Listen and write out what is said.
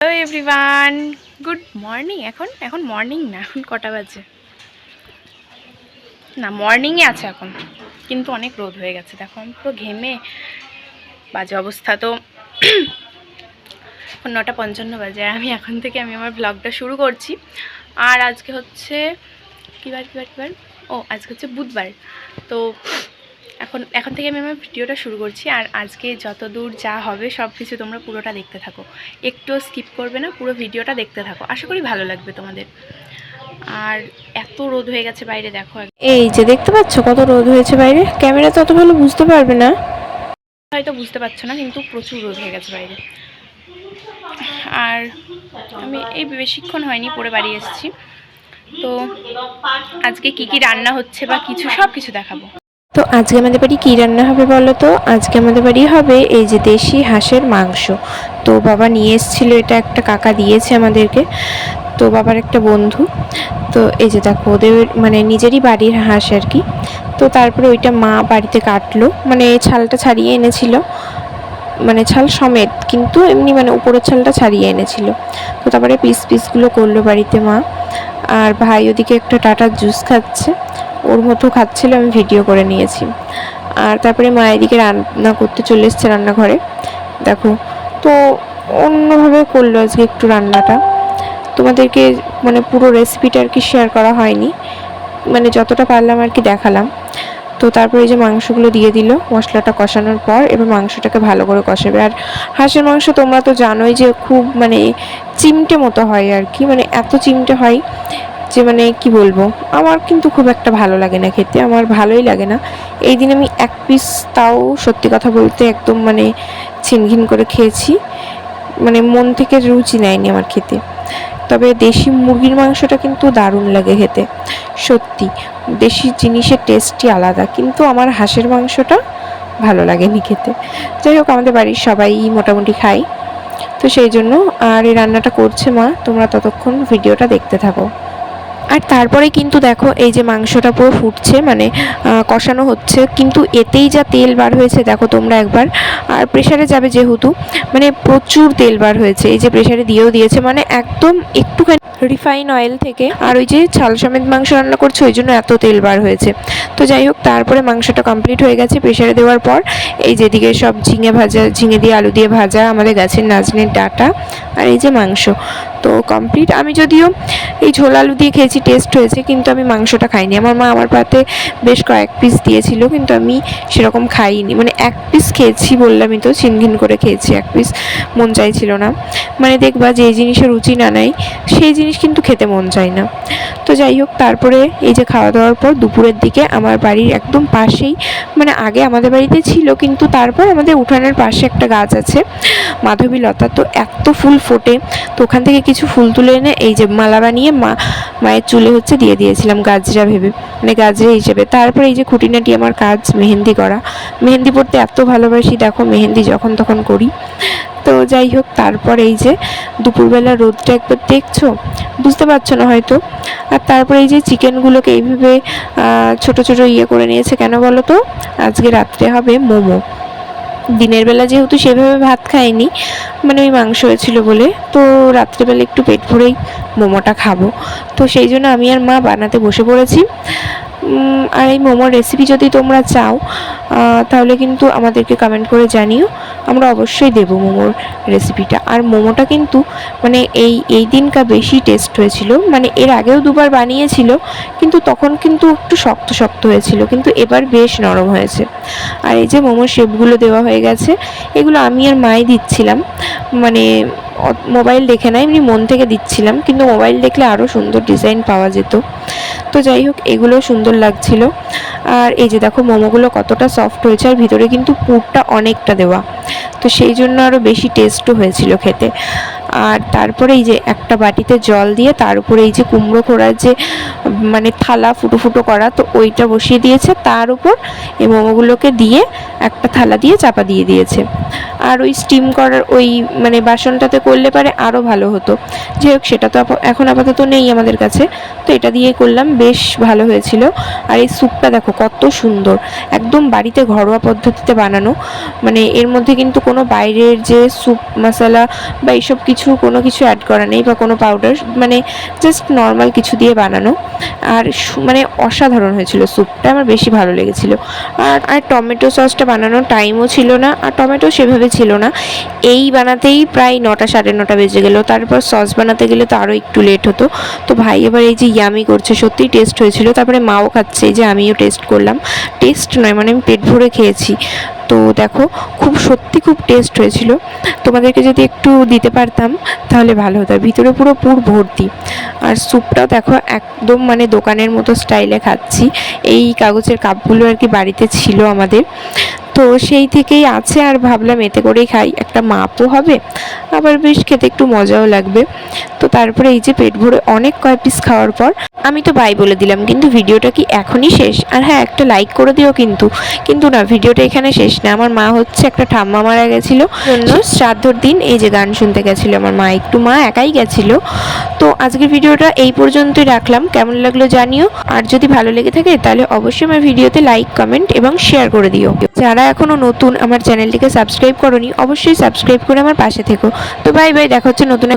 Hello everyone good morning এখন এখন morning না এখন কটা বাজে? না মর্নিংয়ে আছে এখন। কিন্তু অনেক রোদ হয়ে গেছে। দেখো আমি পুরো ঘেমে। বাজে অবস্থা তো। এখন নটা পঞ্চান্ন বাজে। আমি এখন থেকে আমি আমার ব্লগটা শুরু করছি। আর আজকে হচ্ছে কীবার কীবার কীবার ও আজকে হচ্ছে বুধবার। তো এখন এখন থেকে আমি আমার ভিডিওটা শুরু করছি আর আজকে যত দূর যা হবে সব কিছু তোমরা পুরোটা দেখতে থাকো। একটুও স্কিপ করবে না পুরো ভিডিওটা দেখতে থাকো। আশা করি ভালো লাগবে তোমাদের। আর এত রোদ হয়ে গেছে বাইরে দেখো এই যে দেখতে পাচ্ছ কত রোদ হয়েছে বাইরে? ক্যামেরা তো অত ভালো বুঝতে পারবে না। হয়তো বুঝতে পারছ না কিন্তু প্রচুর রোদ হয়ে গেছে বাইরে। আর আমি এই বেশিক্ষণ হয়নি পরে বাড়ি এসেছি। তো আজকে কি কি রান্না হচ্ছে বা কিছু সব কিছু দেখাবো। তো আজকে আমাদের বাড়ি কী রান্না হবে বলো তো? আজকে আমাদের বাড়ি হবে এই যে দেশি হাঁসের মাংস। তো বাবা নিয়ে এসেছিল, এটা একটা কাকা দিয়েছে আমাদেরকে। তো বাবার একটা বন্ধু। তো এই যে দেখো, ওদের মানে নিজেরই বাড়ির হাঁস আর কি। তো তারপরে ওইটা মা বাড়িতে কাটলো। মানে ছালটা ছাড়িয়ে এনেছিল। মানে ছাল সমেত, কিন্তু এমনি মানে উপরের ছালটা ছাড়িয়ে এনেছিল। তো তারপরে পিস পিসগুলো করল বাড়িতে মা। আর ভাই ওদিকে একটা টাটার জুস খাচ্ছে। ওর মতো খাচ্ছিল, আমি ভিডিও করে নিয়েছি। আর তারপরে মা এদিকে রান্না করতে চলে এসছে রান্নাঘরে। দেখো, তো অন্যভাবে করল আজকে একটু রান্নাটা। তোমাদেরকে মানে পুরো রেসিপিটা আর কি শেয়ার করা হয়নি। মানে যতটা পারলাম আর কি দেখালাম। তো তারপরে এই যে মাংসগুলো দিয়ে দিল, মশলাটা কষানোর পর এবার মাংসটাকে ভালো করে কষাবে। আর হাঁসের মাংস তোমরা তো জানোই যে খুব মানে চিমটে মতো হয় আর কি মানে এত চিমটে হয় যে মানে কি বলব? আমার কিন্তু খুব একটা ভালো লাগে না খেতে, আমার ভালোই লাগে না। এই দিন আমি এক পিস তাও সত্যি কথা বলতে একদম মানে ছিনঘিন করে খেয়েছি। মানে মন থেকে রুচি নেয়নি আমার খেতে। তবে দেশি মুরগির মাংসটা কিন্তু দারুণ লাগে খেতে, সত্যি। দেশি জিনিসের টেস্টই আলাদা, কিন্তু আমার হাঁসের মাংসটা ভালো লাগেনি খেতে। যাই হোক, আমাদের বাড়ির সবাই মোটামুটি খাই তো সেই জন্য আর এই রান্নাটা করছে মা, তোমরা ততক্ষণ ভিডিওটা দেখতে থাকো। আর তারপরে কিন্তু দেখো, এই যে মাংসটা পুরো ফুটছে মানে কষানো হচ্ছে, কিন্তু এতেই যা তেল বার হয়েছে, দেখো তোমরা একবার, আর প্রেশারে যাবে যেহেতু মানে প্রচুর তেল বার হয়েছে, এই যে প্রেশারে দিয়েও দিয়েছে মানে একদম একটুখানি রিফাইন অয়েল থেকে, আর ওই যে ছাল সমেত মাংস রান্না করছে, ওই জন্য এত তেল বার হয়েছে। তো যাই হোক, তারপরে মাংসটা কমপ্লিট হয়ে গেছে প্রেশারে দেওয়ার পর, এই যেদিকে সব ঝিঙে ভাজা, ঝিঙে দিয়ে আলু দিয়ে ভাজা, আমাদের গাছের নাজনের ডাটা, আর এই যে মাংস। তো কমপ্লিট আমি যদিও এই ঝোল আলু দিয়ে খেয়েছি টেস্ট হয়েছে, কিন্তু আমি মাংসটা খাইনি। আমার মা আমার পাতে বেশ কয়েক পিস দিয়েছিল, কিন্তু আমি সেরকম খাইনি। মানে এক পিস খেয়েছি বললামই তো, ছিনঘিন করে খেয়েছি এক পিস মন চাইছিল না। মানে দেখবা যে জিনিসের রুচি না নাই, সেই জিনিস কিন্তু খেতে মন চায় না। তো যাই হোক, তারপরে এই যে খাওয়া দাওয়ার পর দুপুরের দিকে আমার বাড়ির একদম পাশেই মানে আগে আমাদের বাড়িতে ছিল, কিন্তু তারপর আমাদের উঠানের পাশে একটা গাছ আছে, মাধবী লতা। তো এত ফুল ফোটে, তো ওখান থেকে কিছু ফুল তুলে এনে এই যে মালা বানিয়ে মা, মায়ের চুলে হচ্ছে দিয়ে দিয়েছিলাম গাজরা ভেবে মানে গাজরা হিসেবে। তারপরে এই যে খুঁটিনাটি আমার কাজ, মেহেন্দি করা। মেহেন্দি পড়তে এত ভালোবাসি, দেখো মেহেন্দি যখন তখন করি। তো যাই হোক, তারপর এই যে দুপুরবেলা রোদটা একবার দেখছ? বুঝতে পারছ না হয়তো। আর তারপরে এই যে চিকেনগুলোকে এইভাবে ছোট ছোট ইয়ে করে নিয়েছে কেন বলো তো? আজকে রাত্রে হবে মোমো। দিনের বেলা যেহেতু সেভাবে ভাত খাইনি মানে ওই মাংস হয়েছিল বলে, তো রাত্রিবেলা একটু পেট ভরেই মোমোটা খাব। তো সেই জন্য আমি আর মা বানাতে বসে পড়েছি। আর এই মোমোর রেসিপি যদি তোমরা চাও তাহলে কিন্তু আমাদেরকে কমেন্ট করে জানিও। আমরা অবশ্যই দেবো মোমোর রেসিপিটা আর মোমোটা কিন্তু মানে এই এই দিনকা বেশি টেস্ট হয়েছিল। মানে এর আগেও দুবার বানিয়েছিল, কিন্তু তখন কিন্তু একটু শক্ত শক্ত হয়েছিল। কিন্তু এবার বেশ নরম হয়েছে। আর এই যে মোমোর শেপগুলো দেওয়া হয়ে গেছে, এগুলো আমি আর মাই দিচ্ছিলাম। মানে মোবাইল দেখে না, এমনি মন থেকে দিচ্ছিলাম, কিন্তু মোবাইল দেখলে আরও সুন্দর ডিজাইন পাওয়া যেত। তো যাই হোক এগুলো সুন্দর লাগছিল। আর এই যে দেখো, মোমোগুলো কতটা সফট হয়েছে, আর ভিতরে কিন্তু পুরটা অনেকটা দেওয়া। তো সেই জন্য আরও বেশি টেস্টও হয়েছিল খেতে। আর তারপরে এই যে একটা বাটিতে জল দিয়ে তার উপরে এই যে কুমড়ো খোড়ার যে মানে থালা ফুটো ফুটো করা, তো ওইটা বসিয়ে দিয়েছে তার উপর এই মোমোগুলোকে দিয়ে একটা থালা দিয়ে চাপা দিয়ে দিয়েছে। আর ওই স্টিম করার ওই মানে বাসনটাতে করলে পারে আরও ভালো হতো। যাই হোক, সেটা তো এখন আপাতত নেই আমাদের কাছে। তো এটা দিয়েই করলাম, বেশ ভালো হয়েছিল। আর এই স্যুপটা দেখো কত সুন্দর। একদম বাড়িতে ঘরোয়া পদ্ধতিতে বানানো। মানে এর মধ্যে কিন্তু কোনো বাইরের যে স্যুপ, মশলা বা এইসব কিছু কিছু কোনো কিছু অ্যাড করা নেই বা কোনো পাউডার মানে জাস্ট নর্মাল কিছু দিয়ে বানানো। আর মানে অসাধারণ হয়েছিল স্যুপটা আমার বেশি ভালো লেগেছিল। আর আর টমেটো সসটা বানানোর টাইমও ছিল না, আর টমেটো সেভাবে ছিল না। এই বানাতেই প্রায় নটা, সাড়ে নটা বেজে গেলো। তারপর সস বানাতে গেলে তো আরও একটু লেট হতো। তো ভাই এবার এই যে ইয়ামি করছে, সত্যিই টেস্ট হয়েছিল। তারপরে মাও খাচ্ছে যে আমিও টেস্ট করলাম। টেস্ট নয় মানে আমি পেট ভরে খেয়েছি। তো দেখো, খুব সত্যি খুব টেস্ট হয়েছিল। তোমাদেরকে যদি একটু দিতে পারতাম, তাহলে ভালো হতো। ভিতরে পুরো পুর ভর্তি। আর স্যুপটাও দেখো, একদম মানে দোকানের মতো স্টাইলে খাচ্ছি। এই কাগজের কাপগুলো আর কি বাড়িতে ছিল আমাদের। তো সেই থেকেই আছে আর ভাবলাম এতে করেই খাই। একটা মাপও হবে আবার বেশ খেতে একটু মজাও লাগবে। তো তারপরে এই যে পেট ভরে অনেক কয় পিস খাওয়ার পর আমি তো বাই বলে দিলাম কিন্তু ভিডিওটা কি এখনই শেষ? আর হ্যাঁ একটা লাইক করে দিও কিন্তু। কিন্তু না ভিডিওটা এখানে শেষ না। আমার মা হচ্ছে একটা ঠাম্মা মারা গেছিল। জন্য? শ্রাদ্ধর দিন এই যে গান শুনতে গেছিল। আমার মা একটু মা একাই গেছিল। তো আজকের ভিডিওটা এই পর্যন্তই রাখলাম। কেমন লাগল জানিও। আর যদি ভালো লেগে থাকে তাহলে অবশ্যই আমার ভিডিওতে লাইক কমেন্ট এবং শেয়ার করে দিও। যারা এখনও নতুন আমার চ্যানেলটিকে সাবস্ক্রাইব করনি, অবশ্যই সাবস্ক্রাইব করে আমার পাশে থেকো। তো বাই বাই দেখা হচ্ছে নতুন নতুন